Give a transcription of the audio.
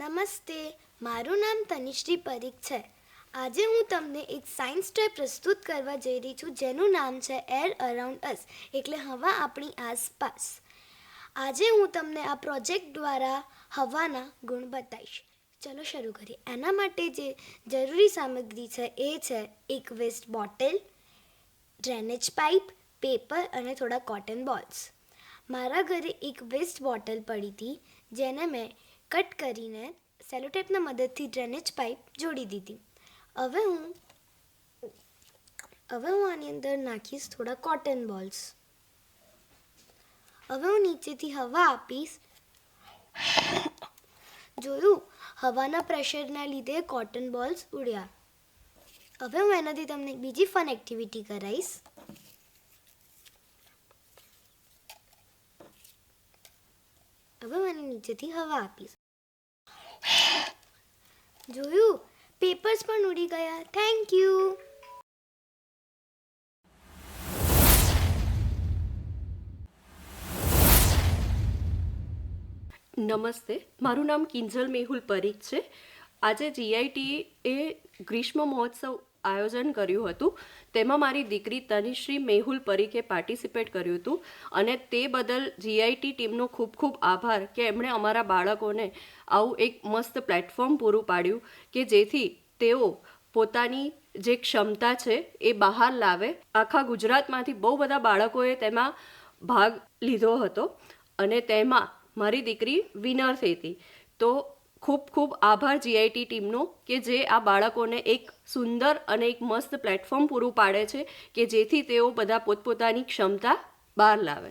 નમસ્તે, મારું નામ તનિશ્રી પરીખ છે. આજે હું તમને એક સાયન્સ ટોય પ્રસ્તુત કરવા જઈ રહી છું, જેનું નામ છે એર અરાઉન્ડ અસ, એટલે હવા આપણી આસપાસ. આજે હું તમને આ પ્રોજેક્ટ દ્વારા હવાના ગુણ બતાવીશ. ચલો શરૂ કરીએ. એના માટે જે જરૂરી સામગ્રી છે એ છે એક waste bottle drainage pipe paper અને થોડા કોટન બોલ્સ મારા ઘરે એક વેસ્ટ બોટલ પડી હતી, જેને મેં કટ કરીને સેલોટેપના મદદથી ડ્રેનેજ પાઇપ જોડી દીધી. હવે હું હવે હું આની અંદર નાખીશ થોડા કોટન બોલ્સ. હવે હું નીચેથી હવા આપીશ. જોયું? હવાના પ્રેશરના લીધે કોટન બોલ્સ ઉડ્યા. હવે હું એનાથી તમને બીજી ફન એક્ટિવિટી કરાવીશ. હવે એને નીચેથી હવા આપીશ. જોયું? પેપર્સ પણ ઉડી ગયા. થેન્ક યુ નમસ્તે. મારું નામ કિંજલ મેહુલ પરીખ છે. આજે જીઆઈટી એ ગ્રીષ્મ મહોત્સવ આયોજન કર્યું હતું. તેમાં મારી દીકરી તનિશ્રી મેહુલ પરીખે પાર્ટિસિપેટ કર્યું હતું અને તે બદલ જીઆઈટી ટીમનો ખૂબ ખૂબ આભાર કે એમણે અમારા બાળકોને આવું એક મસ્ત પ્લેટફોર્મ પૂરું પાડ્યું કે જેથી તેઓ પોતાની જે ક્ષમતા છે એ બહાર લાવે. આખા ગુજરાતમાંથી બહુ બધા બાળકોએ તેમાં ભાગ લીધો હતો અને તેમાં મારી દીકરી વિનર થઈ હતી. તો ખૂબ ખૂબ આભાર જીઆઈટી ટીમનો કે જે આ બાળકોને એક સુંદર અને એક મસ્ત પ્લેટફોર્મ પૂરું પાડે છે કે જેથી તેઓ બધા પોતપોતાની ક્ષમતા બહાર લાવે.